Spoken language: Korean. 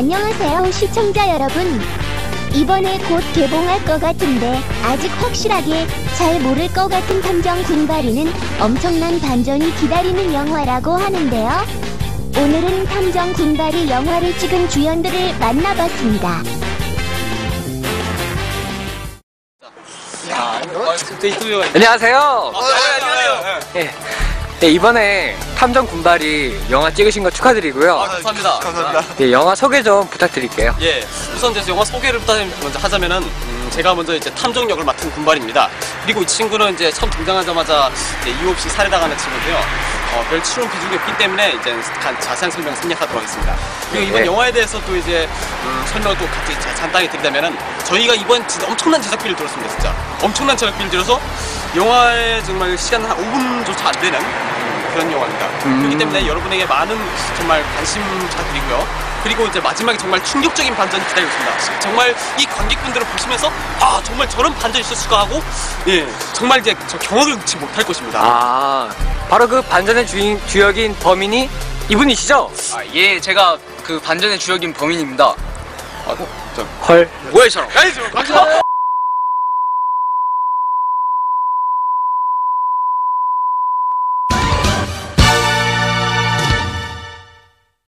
안녕하세요 시청자 여러분 이번에 곧 개봉할 것 같은데 아직 확실하게 잘 모를 것 같은 탐정 군바리는 엄청난 반전이 기다리는 영화라고 하는데요 오늘은 탐정 군바리 영화를 찍은 주연들을 만나봤습니다 안녕하세요. 안녕하세요. 예. 네, 이번에 탐정 군발이 영화 찍으신 거 축하드리고요. 아, 감사합니다. 감사합니다. 예, 영화 소개 좀 부탁드릴게요. 예, 우선 이제 영화 소개를 부터 먼저 하자면은 음, 제가 먼저 이제 탐정 역을 맡은 군발입니다. 그리고 이 친구는 이제 처음 등장하자마자 이제 이유 없이 살해당하는 친구인데요. 어, 별 치료는 비중이 없기 때문에 이제 간- 자세한 설명 생략하도록 하겠습니다. 그리고 이번 네. 영화에 대해서 또 이제 음, 설명을 또 같이 자- 간단히 드리자면은 저희가 이번 진짜 엄청난 제작비를 들었습니다, 진짜. 엄청난 제작비를 들여서 영화에 정말 시간 한 5분조차 안 되는 그런 영화입니다. 음. 그렇기 때문에 여러분에게 많은 정말 관심 부탁드리고요. 그리고 이제 마지막에 정말 충격적인 반전이 기다리고 있습니다. 정말 이 관객분들을 보시면서 아 정말 저런 반전이 있었을까 하고 예 정말 이제 저 경악을치 못할 것입니다. 아, 바로 그 반전의 주인, 주역인 범인이 이분이시죠? 아, 예, 제가 그 반전의 주역인 범인입니다. 아, 저, 헐. 뭐야, 이 사람? 아니 저